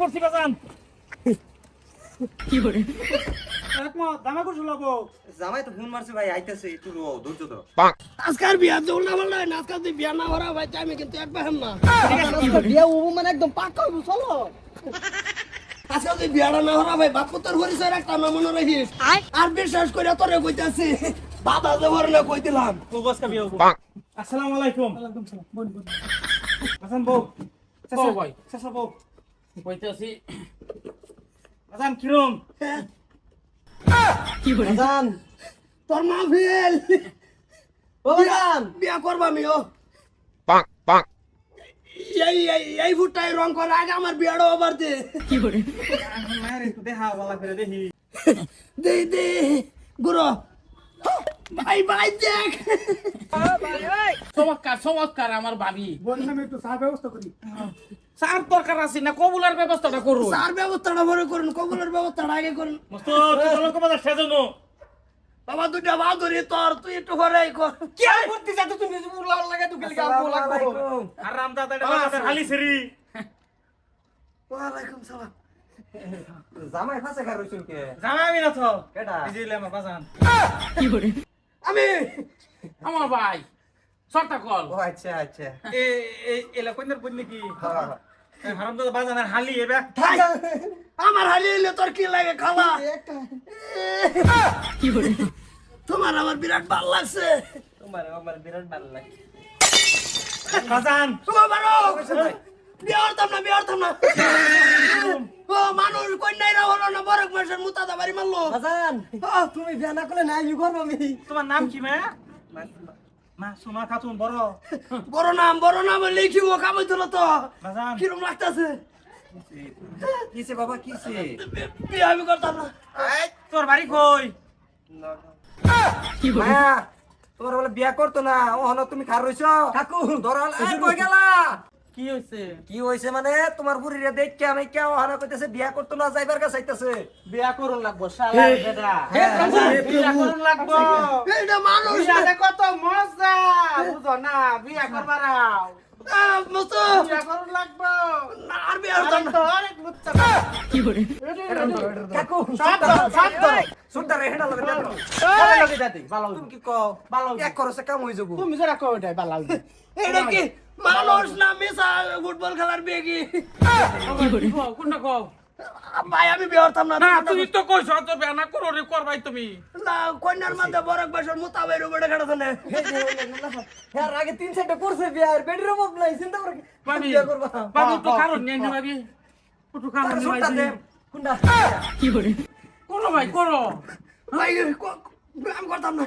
করছি বাজান। একমত দামা করছ লাগো। জামাই তো ফোন মারছে ভাই আইতেছে একটু রো ধৈর্য ধর। আজকাল বিয়া দৌড় না বললে না আজকাল তুই বিয়া না করা ভাই আমি কিন্তু এক পাহাম না। বিয়া ও মানে একদম পাক্কা হইবো চলো। আজকাল তুই বিয়াটা না করা ভাই বাপ তোর পরিচয় রাখতাম না মনে রাখিস। আর বিশ্বাস করে তোরে কইতাছি বাবা দেবর না কই দিলাম। ও বস কাবি আসসালামু আলাইকুম। বাজান বউ বউ চাচা বউ। কইতেছি বাজান কিরম? জান তোর মা ফেল ও জান বিয়া করবা আমি ও। এই এই এই ফুটটাই রং করে আগে আমার বিয়াটা ওভার দে। মায়ের একটু দেখা বলা করে দেখি। দে দে গুরু। ভাই ভাই দেখ। চমৎকার চমৎকার আমার ভাবি বললাম একটু চা ব্যবস্থা করি। সার দরকার আছে না? কবুলার ব্যবস্থাটা করুন। সার ব্যবস্থাটা পরে করুন কবলের ব্যবস্থাটা আগে করুন। মস্ত তুই বলো কো বাজার সেজনো বাবা দুটা বাদুরি তোর তুই একটু পরে কর কি করতে যাচ্ছ তুমি? উল্লা লাগে তুই গেলি আসসালামু আলাইকুম। আর রামদাদা এটা বাজার হালি সেরি ওয়ালাইকুম সালাম। জামাই ফাঁসে খাই রইছুন কে? জানা আমি না তো। কেডা? বুঝিলে আমার বাজান। আমি আমার ভাই সরটা কল। ও আচ্ছা আচ্ছা। এ এ এলা কইনার বই নাকি? হ্যাঁ। হারামদাদা বাজানের হালি এবা আমার হারিয়ে এলে তোর কি লাগে খালা? তোমার আমার বিরাট ভালো লাগছে। তোমার আমার বিরাট ভালো লাগে। বাজান তোমার বারো। বিয়ে হতাম না বিয়ে হতাম না। ও মানুষ কন্যাইরা হলো না বরক মাসের মুতাদা বাড়ি মারলো। হাসান তুমি বিয়া না করলে না আমি করব আমি। তোমার নাম কি মা? মা সুমা খাতুন বড়। বড় নাম বড় নাম লিখিব কামাই দিল তো? বাজান। কিরম লাগতেছে? কিসে বাবা কিসে বিয়ে আমি করতাম না। তোর বাড়ি কই? মায়া তোমার বলে বিয়া করতো না ও হলো তুমি খার রইছ? কাকু। ধরাল এই কই গেলা? কি হইছে? কি হইছে মানে? তোমার বুড়িরে দেখকে আমি কে ওহানা কইতেছে বিয়া করতো না যাইবার কাছে চাইতেছে বিয়া করুন লাগবো শালা বেটা। বিয়া করুন লাগবো। এইটা মানুষ বিয়াতে কত মজা বুঝো না? বিয়া করবার আও। আহ, মতো বিয়া করুন লাগবো। মানুষ না মিশা ফুটবল খেলার বেগি কোনটা কও? ভাই আমি বিয়ে হতাম না না তুমি তো কইছো তো করো রে করবাই তুমি। না কন্যার মাঝে বরক বাসর না। হ্যাঁ আগে তিন চারটা করছে বিয়া আর বেডের অভাব নাই চিন্তা করে ভাবি ভাবি তো কারণ নেই না ভাবি। একটু কারণ নেই সুন্দর দে কোনটা করো? ভাই করো। ভাই করতাম না।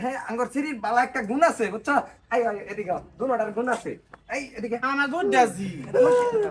হ্যাঁ আঙ্গর সিরির বালা একটা গুণ আছে বুঝছ? আই আই এদিকে দুনোটার গুণ আছে। এই এদিকে আমার দাসি না,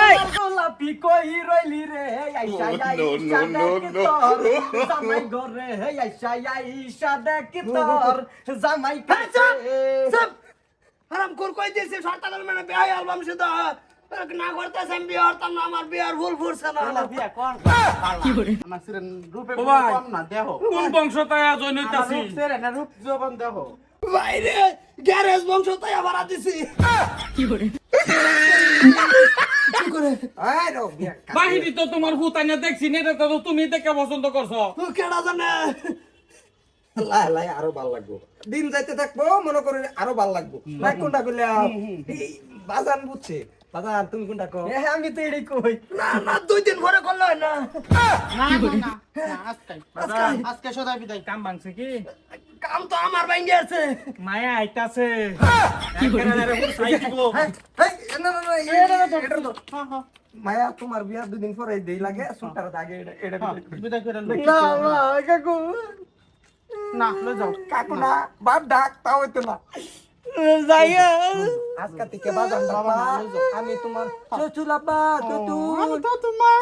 গোলাপি কই রইলি রে আইসা আইসা দেখ তোর জামাই ঘরে আইসা আইসা দেখ তোর জামাই কাছে সব আরাম কর কই দিয়েছে সরকারের মানে বিয়ে অ্যালবাম শুধু না করতেছে আমি বিয়ে হতাম না আমার বিয়ার ভুল ফুরছে না বিয়া কর আমার সিরেন রূপে কম না দেহ কোন বংশ তাই জয় নইতাছি সিরেন রূপ জবন দেহ বাইরে গ্যারেজ বংশ তাই আবার দিছি কি করে এই রো, বিয়া কা- বাহিনী তো তোমার হুতানে দেখছি না এটা তো তুমি দেখে পছন্দ করছ। কেডা জানে? লাই লাই আরও ভালো লাগবো। দিন যাইতে থাকব মনে করি আরও ভালো লাগবো। নাই কোনটা করলে এই বাজান বুঝছে। বাজান তুমি কোনটা কো এ আমি তো এটাই কই। না না দুই দিন পরে করলে হয় না। না না না আজকে? আজকে সদাই বিদায়। কাম ভাঙছে কি? কাম তো আমার ভাঙ্গে আছে মায়া আইতাছে। কি না না না এই, মায়া তোমার বিয়া দুদিন পরে দেই লাগে সুটার আগে এটা না না কাকু। না যাও। কাকু না। বাপ ডাক তাও হইতো না। আজকা থেকে বাজান বাবা আমি তোমার চচুলাপা চতুল। তো তোমার